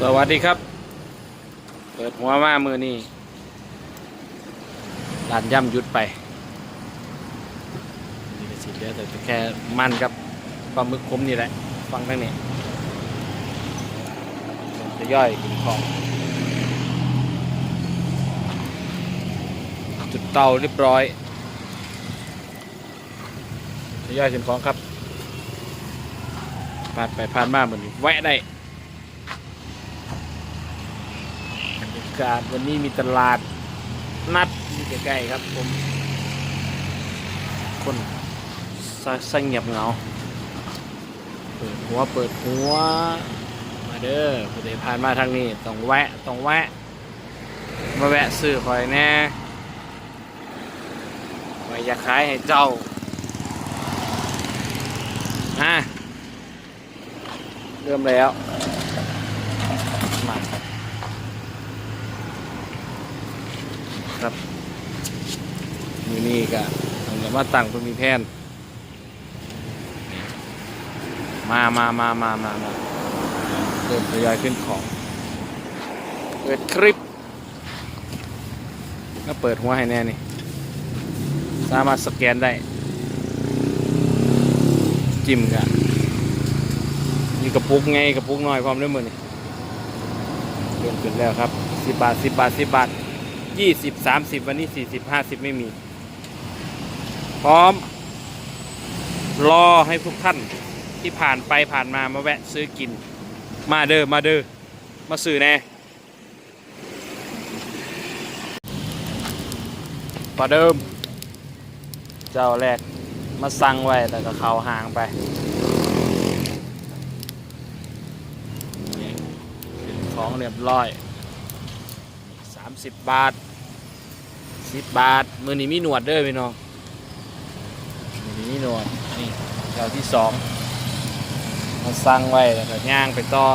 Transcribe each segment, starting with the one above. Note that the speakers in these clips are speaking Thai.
สวัสดีครับ เปิดหัวมามือนี่ร้านย่ำหยุดไป นี่ก็สิเหลือแต่แค่มันกับปลาหมึกคมนี่แหละ ฟังทั้งนี้ จะย่อยกินของ จุดเตาเรียบร้อย จะย่อยกินของครับผ่านไปผ่านมาเหมือนแวะได้บรรยากาศวันนี้มีตลาดนัดใกล้ๆครับผม คนสสงเงียบเงา เปิดหัวเปิดหัว มาเด้อผู้ใดผ่านมาทางนี้ต้องแวะต้องแวะ มาแวะซื้อคอยแน่ไว้อยากขายให้เจ้าอะเริ่มแล้วมา ครับมือนี้ก็ต้องจะมาตั้งเพื่อมีแผนมามามามามามาเริ่มทยอยขึ้นของ เปิดคลิป ก็เปิดหัวให้แน่นี่ สามารถสแกนได้ จิ้มกันมีกระปุกไงกระปุกน้อยความด้วยมือนี่เริ่มขึ้นแล้วครับสิบบาทสิบบาทสิบบาท ยี่สิบสามสิบวันนี้สี่สิบห้าสิบไม่มี พร้อม รอให้ทุกท่านที่ผ่านไปผ่านมามาแวะซื้อกิน มาเด้อมาเด้อมาซื้อแน่ประเดิม เจ้าแรกมาสั่งไว้แต่ก็เข้าห่างไปนี่ของเรียบร้อย 30บาท10บาท มือนี้มีหนวดเด้อพี่น้องมือนี้มีหนวด นี่เจ้าที่สองมาสั่งไว้แล้วก็ย่างไปต่อ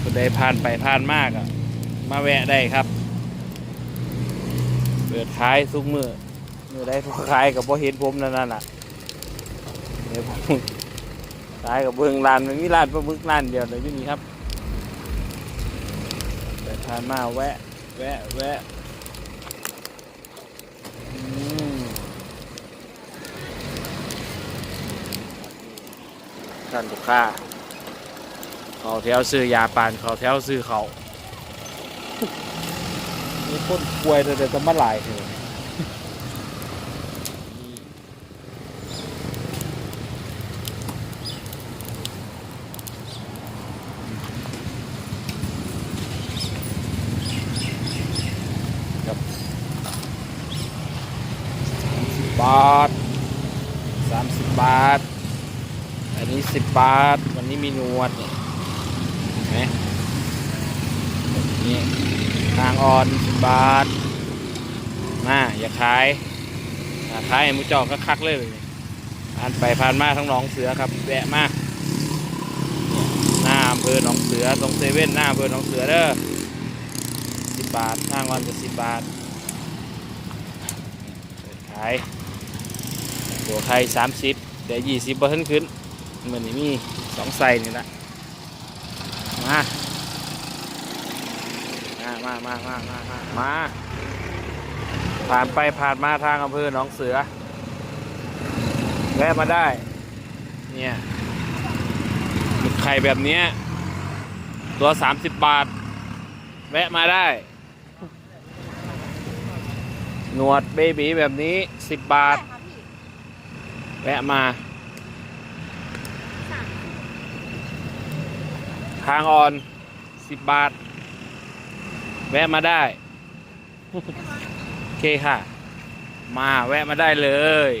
คนใดผ่านไปผ่านมากอะ มาแวะได้ครับ เปิดขายทุกมือมือได้ทุกขายกับพ่เห็นผมนั่นน่ะเดี๋ยวผมขายกับเบื้องร้านมันมีร้านปลาหมึกร้านเดียวเลยที่นี่ครับานมาแวะ แวะ แวะท่านลูกค้าเขาแถวซื้อยาปานเขาแถวซื้อเขามีคนป่วยแต่จะมาหลายเถอะครับ บาทสามสิบบาท อันนี้สิบบาท วันนี้มีนวดเนี่ยเห็นไหมนี้ทางอ่อนสิบบาทมาอย่าขายอย่าขายมูจอกก็คักเลยผ่านไปผ่านมาทั้งหนองเสือครับแวะมาหน้าอำเภอหนองเสือตรงเซเว่นหน้าอำเภอหนองเสือเด้อสิบบาททางอ่อนจะสิบบาทขาย ตัวไข่สามสิบเดี๋ยวยี่สิบเปอร์เซ็นต์ขึ้นเหมือนนี้มีสองไซส์นี่ละมามามามามามามาผ่านไปผ่านมาทางอำเภอหนองเสือแวะมาได้ เนี่ยหมึกไข่แบบเนี้ยตัว30บาท แวะมาได้ หนวดเบบีแบบนี้10บาท แวะมา ทางอ่อน10บาท แวะมาได้ โอเคค่ะ มาแวะมาได้เลย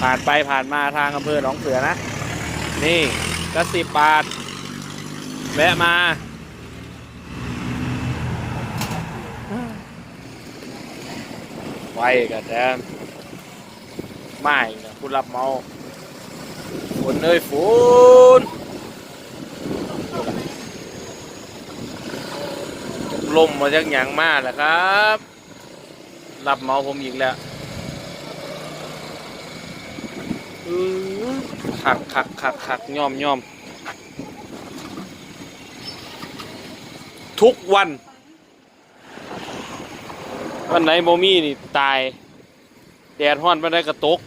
ผ่านไปผ่านมาทางอำเภอหนองเสือนะ นี่ก็สิบบาท แวะมาไวกันแทน มาอีะคุณรับเมาฝนเอ้ยฝนลมมาจากหยางมาแล้วครับ รับเมาผมอีกแล้วขักขักขักขักย่อมย่อมทุกวัน วันไหนโมมี่นี่ตาย แดดห้อนวันได้กระตก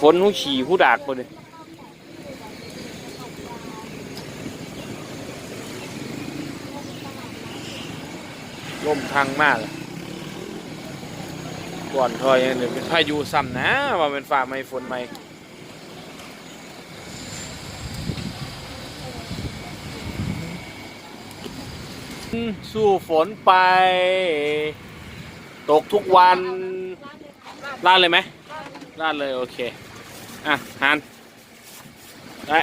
ฝนหูขี่ผู้ดากไปเลยลมพังมากก่อนทอยยังเดี๋ยวเป็นพายุซ้ำนะว่าเป็นฝ่าไม่ฝนไม่สู้ฝนไป ตกทุกวันลาดเลยไหม ลาดเลยโอเค อะหันได้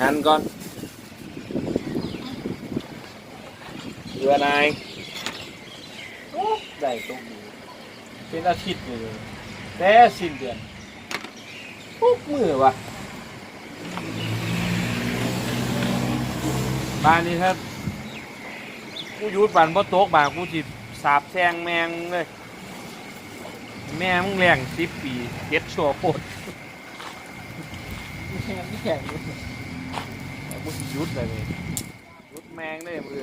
หันก่อนเรือนายโอ้ได้ตรงนี้เป็นอาทิตย์เลยแต่สิ้นเดือนทุกมือวะบ้านนี้ครับกูยุดบันบ่ตกบานกูจิสาบแซงแมงเลย แม่มึงแรงสิบปีเก็ดชัวโคตรแม่งไม่แข็งเลยแต่กูสิหยุดเลยนี่หยุดแมงได้มือ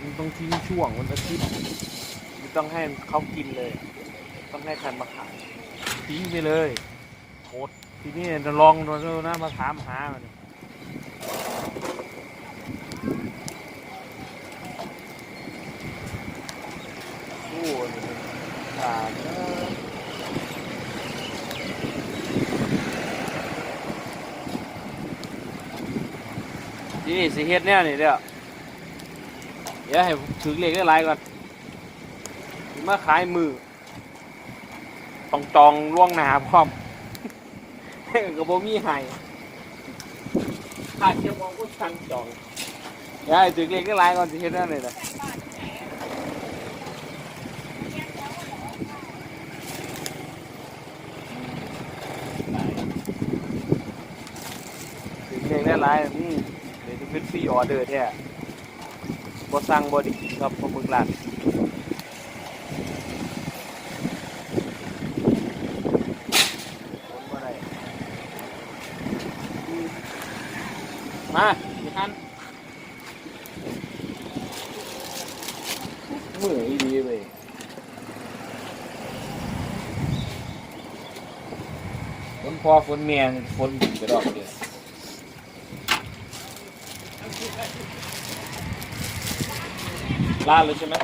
มึงต้องทิ้งช่วงวันอาทิตย์ไม่ต้องให้เขากินเลย ต้องให้คันมาขายทิ้งไปเลยโคตรทีนี้จะลองดูนะมาถามหามัน โอ้ยขาดนะ นี่สิเฮ็ดแนวนี่เด้อเดี๋ยวให้ถึงเลขได้หลายก่อนมาขายมือต้องจองล่วงหน้าพร้อมก็บ่มีให้ถ้าจะมองก็สั่งจองเดี๋ยวให้ถึงเลขได้หลายก่อนสิเฮ็ดแนวนี่เด้อถึงเรียกได้หลายอื มเดี๋ยวจะเป็นฟรีออเดอร์แท้บ่สั่งบ่ได้กินครับปลาหมึกร้านคนบ่ได้อืมมาสิคันมืออีดีเว้ยฝนพอฝนเมียนฝนกระดอกเดียว ลาดเลยใช่ไหม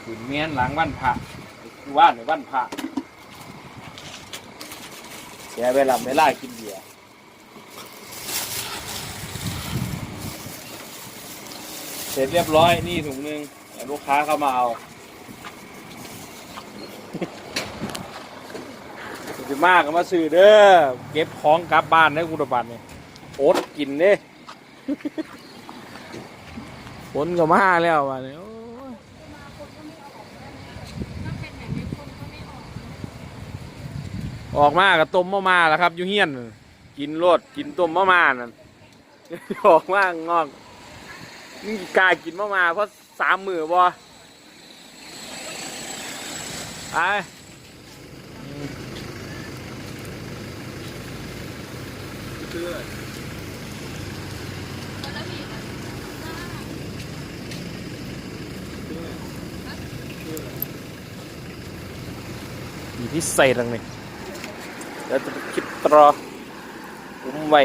ขืนเมียนหลังวันพระว่านในวันพระแกเวลาเวลากินเบียร์เสร็จเรียบร้อยนี่ถุงหนึงลูกค้าเข้ามาเอา สิมากก็มาซื้อเด้อเก็บของกลับบ้านได้อกุฎบัตรเนี่ยโอ๊ตกินเด้ฝนก็มาแล้วว่ะเนี่ยโอ้ออกมากับต้มมะมาแล้วครับยูเฮียนนั่นกินโลดกินต้มมะมานั่นออกมางอกนี่กายกินมะมาเพราะสามมือบ่ไป มีพิเศษอังนี้แล้วจะไปคิดตรออุ้มไว้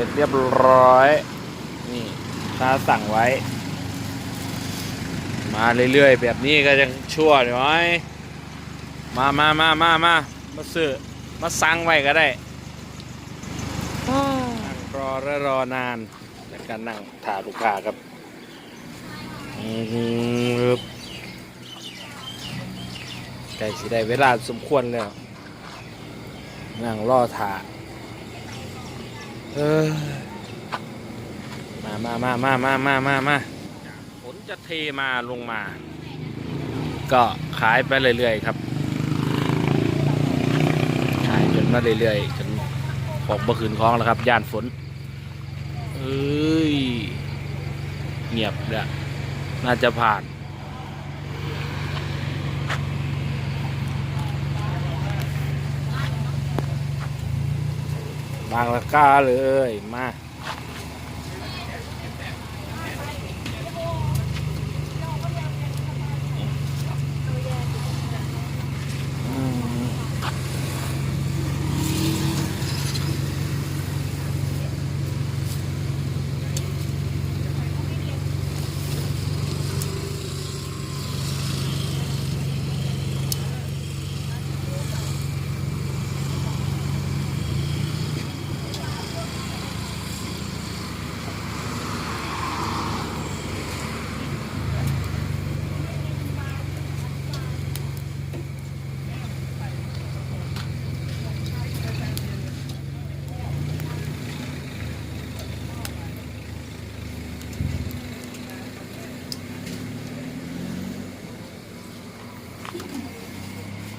ร็จเรียบร้อย นี่ตาสั่งไว้ มาเรื่อยๆ แบบนี้ก็ยังชั่วหน่อยมามามามามามาซื้อ มาสั่งไว้ก็ได้นั่งรอและรอนานแล้วก็นั่งถ่าลูกค้าครับอืมใกล้สิได้เวลาสมควรแล้ว นั่งรอถ่า เออมามามามามามามามาฝนจะเทมาลงมา ก็ขายไปเรื่อยๆครับ ขายจนมาเรื่อยๆจนของบ่คืนคล้องแล้วครับ ย่านฝน เอ้ย เงียบเลยน่าจะผ่าน บางละก้าเลยมา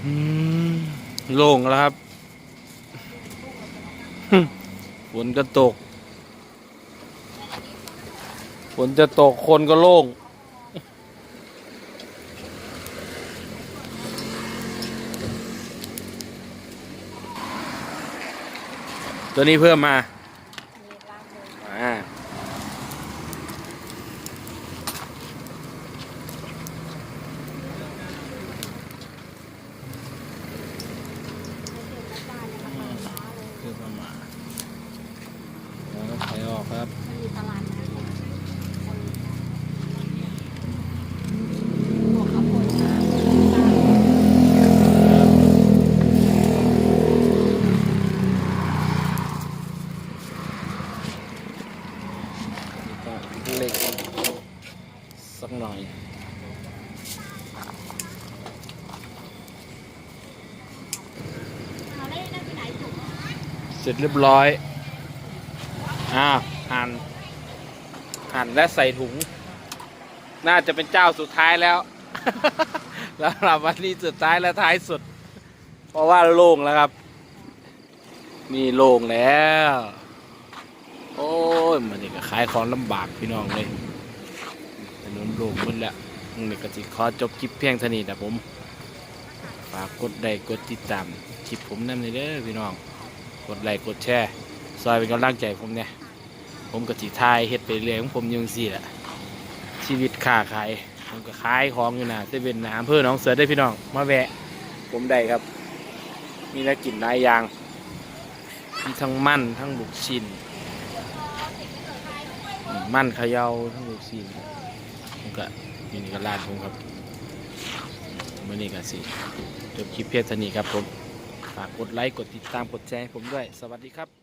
โล่งแล้วครับฝนก็ตกฝนจะตกคนก็โล่ง ตัวนี้เพิ่มมาอ่าเพิ่มมาแล้วใส่ออกครับ มีตลาดนัดหัวข้าวโพดนะ ก็เล็กสักหน่อย เราได้นั่นที่ไหนถูก เส ร็จเรียบร้อยอ้าหั่นหั่นและใส่ถุง น่าจะเป็นเจ้าสุดท้ายแล้ว แล้วหรับวันนี้สุดท้ายและท้ายสุด เพราะว่าโล่งแล้วครับ นี่โล่งแล้ว โอ้ยมันนี่ก็ขายของลำบากพี่น้องเลยถนนโล่งหมดแล้วนี่ก็สิขอจบคลิปเพียงเท่านี้แต่ผมฝากกดไลค์กดติดตามคลิปผมนั่นเลยเด้อพี่น้อง กดไลค์กดแชร์ซอยเป็นกำลังใจผมเนี่ยผมก็สิทายเฮ็ดไปเรื่อยของผมอยังสี่แหละชีวิตค้าขายผมก็ขายของอยู่นะเซเว่นนะอำเภอหนองเสือได้อพี่น้องมาแวะ ผมได้ครับ มีแล้วกินหลายอย่างมีทั้งมั่นทั้งบุกชินมั่นเขยาทั้งบุกชินผมก็อยู่นี่ก็ร้านผมครับมื่อนี้ก็สิจบคลิปเพียงเท่านี้ครับผม ฝากกดไลค์ กดติดตาม กดแชร์ให้ผมด้วย สวัสดีครับ